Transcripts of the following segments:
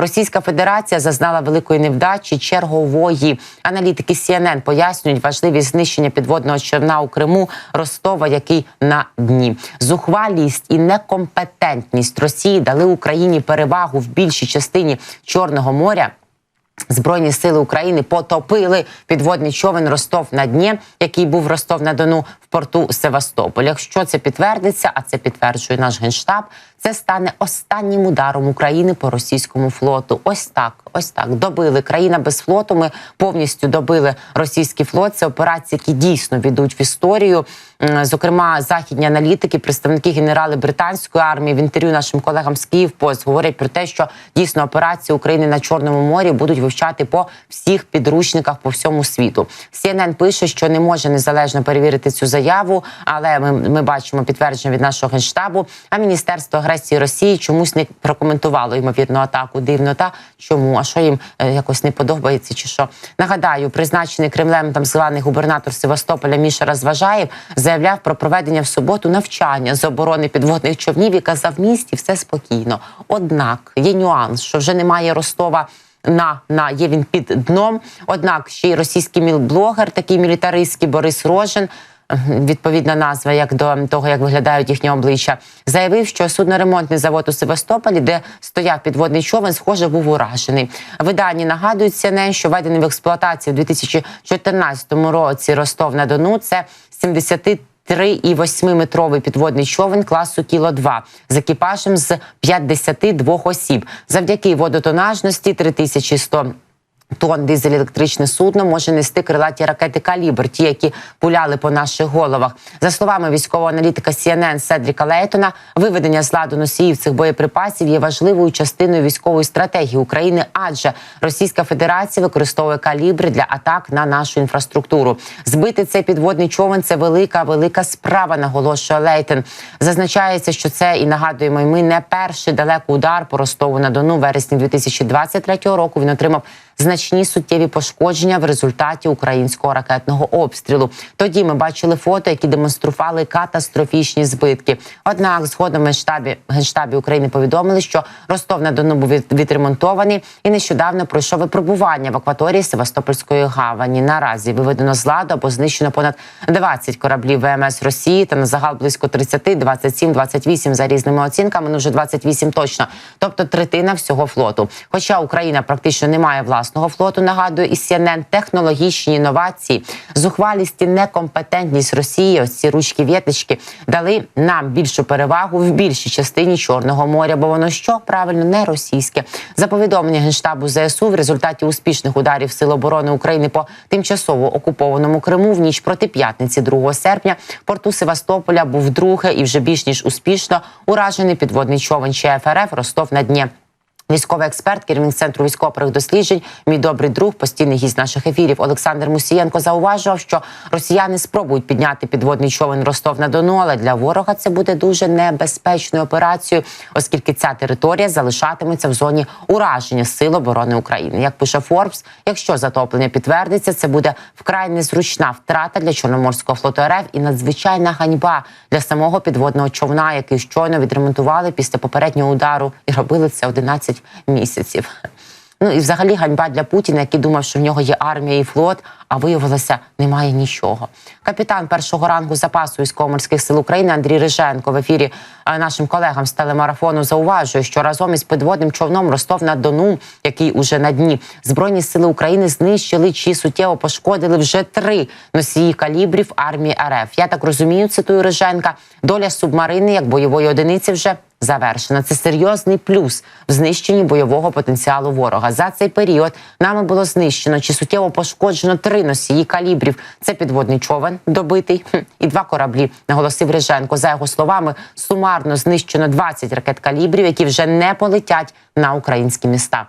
Російська Федерація зазнала великої невдачі чергової. Аналітики CNN пояснюють важливість знищення підводного човна у Криму Ростова, який на дні. Зухвалість і некомпетентність Росії дали Україні перевагу в більшій частині Чорного моря. Збройні сили України потопили підводний човен Ростов на Дні, який був Ростов на Дону в порту Севастополь. Якщо це підтвердиться, а це підтверджує наш генштаб, це стане останнім ударом України по російському флоту. Ось так, ось так. Добили країна без флоту. Ми повністю добили російський флот. Це операції, які дійсно відуть в історію. Зокрема, західні аналітики, представники генерали британської армії в інтерв'ю нашим колегам з Київпост говорять про те, що дійсно операції України на Чорному морі будуть вивчати по всіх підручниках по всьому світу. CNN пише, що не може незалежно перевірити цю заяву, але ми, ми бачимо підтвердження від нашого генштабу. А міністерство агресії Росії чомусь не прокоментувало ймовірну атаку. Дивно та чому? А що їм е, якось не подобається? Чи що нагадаю, призначений Кремлем там званий губернатор Севастополя Міша Розважаєв заявляв про проведення в суботу навчання з оборони підводних човнів і казав в місті все спокійно. Однак є нюанс, що вже немає Ростова. На на є він під дном. Однак ще й російський мілблогер, такий мілітаристський Борис Рожин, відповідна назва, як до того, як виглядають їхні обличчя, заявив, що судноремонтний завод у Севастополі, де стояв підводний човен, схоже, був уражений. Виданні нагадують CNN, що введений в експлуатацію у 2014 році Ростов на Дону. Це 70 3,8-метровий підводний човен класу Кіло 2 з екіпажем з 52 осіб. Завдяки водотонажності 3100 Тон дизель-електричне судно може нести крилаті ракети калібр, ті, які пуляли по наших головах. За словами військового аналітика CNN Седріка Лейтона, виведення з ладу носіїв цих боєприпасів є важливою частиною військової стратегії України, адже Російська Федерація використовує калібри для атак на нашу інфраструктуру. Збити цей підводний човен це велика, велика справа. Наголошує Лейтон. Зазначається, що це і нагадуємо, і ми не перший далекий удар по Ростову на Дону. Вересні 2023 року він отримав значні суттєві пошкодження в результаті українського ракетного обстрілу. Тоді ми бачили фото, які демонстрували катастрофічні збитки. Однак, згодом генштабі генштабі України повідомили, що Ростов на Дону був відремонтований і нещодавно пройшов випробування в акваторії Севастопольської гавані. Наразі виведено з ладу або знищено понад 20 кораблів ВМС Росії та на загал близько 30, 27, 28 за різними оцінками. Ну вже 28 точно, тобто третина всього флоту. Хоча Україна практично не має власного флоту, нагадує і CNN, технологічні інновації, зухвалість і некомпетентність Росії, ось ці ручки вєточки дали нам більшу перевагу в більшій частині Чорного моря, бо воно що? Правильно не російське. За повідомлення генштабу ЗСУ в результаті успішних ударів Сил оборони України по тимчасово окупованому Криму в ніч проти п'ятниці, 2 серпня, порту Севастополя був друге і вже більш ніж успішно уражений підводний човен ЧФРФ Ростов на Дні. Військовий експерт, керівник центру військових досліджень, мій добрий друг, постійний гість наших ефірів Олександр Мусієнко зауважував, що росіяни спробують підняти підводний човен Ростов на Дону, але для ворога це буде дуже небезпечною операцією, оскільки ця територія залишатиметься в зоні ураження Сил оборони України. Як пише Форбс, якщо затоплення підтвердиться, це буде вкрай незручна втрата для Чорноморського флоту РФ і надзвичайна ганьба для самого підводного човна, який щойно відремонтували після попереднього удару і робили це 11 місяців. Ну і взагалі ганьба для Путіна, який думав, що в нього є армія і флот, а виявилося, немає нічого. Капітан першого рангу запасу військово-морських сил України Андрій Риженко в ефірі е, нашим колегам з телемарафону зауважує, що разом із підводним човном Ростов на Дону, який уже на дні, збройні сили України знищили чи суттєво пошкодили вже три носії калібрів армії РФ. Я так розумію, цитую Риженка. Доля субмарини як бойової одиниці вже завершена. Це серйозний плюс в знищенні бойового потенціалу ворога. За цей період нами було знищено чи суттєво пошкоджено три носії калібрів. Це підводний човен добитий і два кораблі. Наголосив Риженко. За його словами, сумарно знищено 20 ракет калібрів, які вже не полетять на українські міста.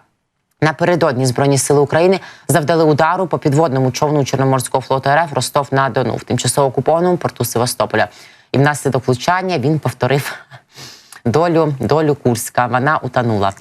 Напередодні збройні сили України завдали удару по підводному човну Чорноморського флоту РФ Ростов на Дону в тимчасово окупованому порту Севастополя. І внаслідок влучання він повторив долю долю Курська. Вона утонула.